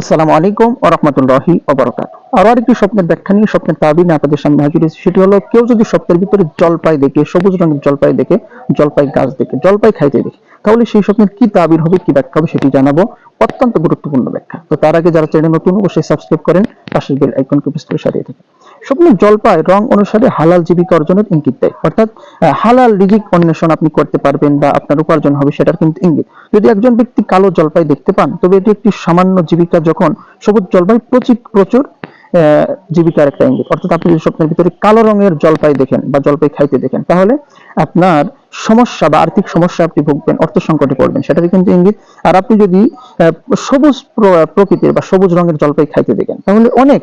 আসসালামু আলাইকুম ও রহমতুল্লাহি অবরকাত আরও আরেকটি স্বপ্নের ব্যাখ্যা নিয়ে স্বপ্নের তাবিন আপনাদের সামনে হাজির হয়েছে। সেটি হলো, কেউ যদি স্বপ্নের ভিতরে জলপাই দেখে, সবুজ রঙের জলপাই দেখে, জলপাই গাছ দেখে, জলপাই খাইতে দেখে, তাহলে সেই স্বপ্নের কি তাবির হবে, কি ব্যাখ্যা হবে সেটি জানাব। অত্যন্ত গুরুত্বপূর্ণ ব্যাখ্যা। তো তার আগে যারা চ্যানেল নতুন, অবশ্যই সাবস্ক্রাইব করেন, পাশের বেল আইকনকে প্রেস করে সারিয়ে থাকেন। স্বপ্নের জলপাই রং অনুসারে হালাল জীবিকা অর্জনের ইঙ্গিত দেয়। অর্থাৎ হালাল রিজিক অন্বেষণ আপনি করতে পারবেন বা আপনার উপার্জন হবে সেটার কিন্তু ইঙ্গিত। যদি একজন ব্যক্তি কালো জলপাই দেখতে পান, তবে এটি একটি সামান্য জীবিকা যখন সবুজ জলপাই প্রচুর প্রচুর জীবিকার একটা ইঙ্গিত। অর্থাৎ আপনি যদি স্বপ্নের ভিতরে কালো রঙের জলপাই দেখেন বা জলপাই খাইতে দেখেন, তাহলে আপনার সমস্যা বা আর্থিক সমস্যা আপনি ভুগবেন, অর্থ সংকটে পড়বেন, সেটারই কিন্তু ইঙ্গিত। আর আপনি যদি সবুজ প্র- প্রকৃতির বা সবুজ রঙের জলপাই খাইতে দেখেন, তাহলে অনেক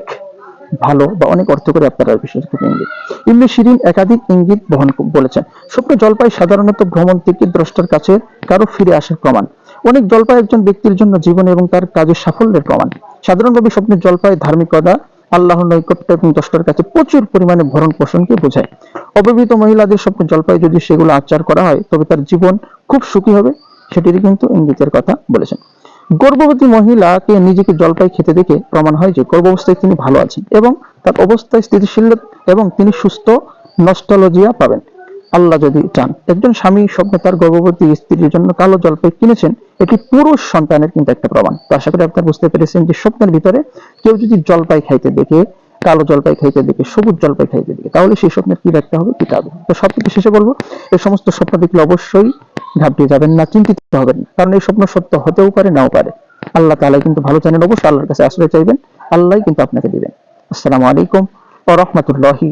ভালো বা অনেক অর্থ করে আপনারা বিশেষ করে ইঙ্গিত ইবনে শিরিন একাধিক ইঙ্গিত বহন বলেছেন। স্বপ্ন জলপাই সাধারণত ভ্রমণ থেকে দ্রষ্টার কাছে কারও ফিরে আসার প্রমাণ। অনেক জলপাই একজন ব্যক্তির জন্য জীবন এবং তার কাজের সাফল্যের প্রমাণ। সাধারণভাবে স্বপ্নের জলপাই ধার্মিকতা আল্লাহর নৈকট্য এবং দ্রষ্টার কাছে প্রচুর পরিমাণে ভরণ পোষণকে বোঝায়। অবিবাহিত মহিলাদের স্বপ্নের জলপাই যদি সেগুলো আচার করা হয়, তবে তার জীবন খুব সুখী হবে, সেটিরই কিন্তু ইঙ্গিতের কথা বলেছেন। গর্ভবতী মহিলাকে নিজেকে জলপাই খেতে দেখে প্রমাণ হয় যে গর্ভাবস্থায় তিনি ভালো আছেন এবং তার অবস্থায় স্থিতিশীল এবং তিনি সুস্থ নস্টালজিয়া পাবেন। আল্লাহ যদি চান, একজন স্বামী স্বপ্নে তার গর্ভবতী স্ত্রীর জন্য কালো জলপাই কিনেছেন, এটি পুরুষ সন্তানের কিন্তু একটা প্রমাণ। তো আশা করি আপনারা বুঝতে পেরেছেন যে স্বপ্নের ভিতরে কেউ যদি জলপাই খাইতে দেখে, কালো জলপাই খাইতে দেখে, সবুজ জলপাই খাইতে দেখে, তাহলে সেই স্বপ্নের কি ব্যাখ্যা হবে? কি তো সবকিছু শেষে বলব এই সমস্ত স্বপ্ন দেখলে অবশ্যই ঘাবড়িয়ে যাবেন না, চিন্তিত হবেন কারণ এই স্বপ্ন সত্য হতেও পারে, নাও পারে। আল্লাহ তালা কিন্তু ভালো জানেন, অবশ্যই আল্লাহর কাছে আশ্রয় চাইবেন। আল্লাহ কিন্তু আপনাকে দিবেন। আসসালামু আলাইকুম ও রহমতুল্লাহি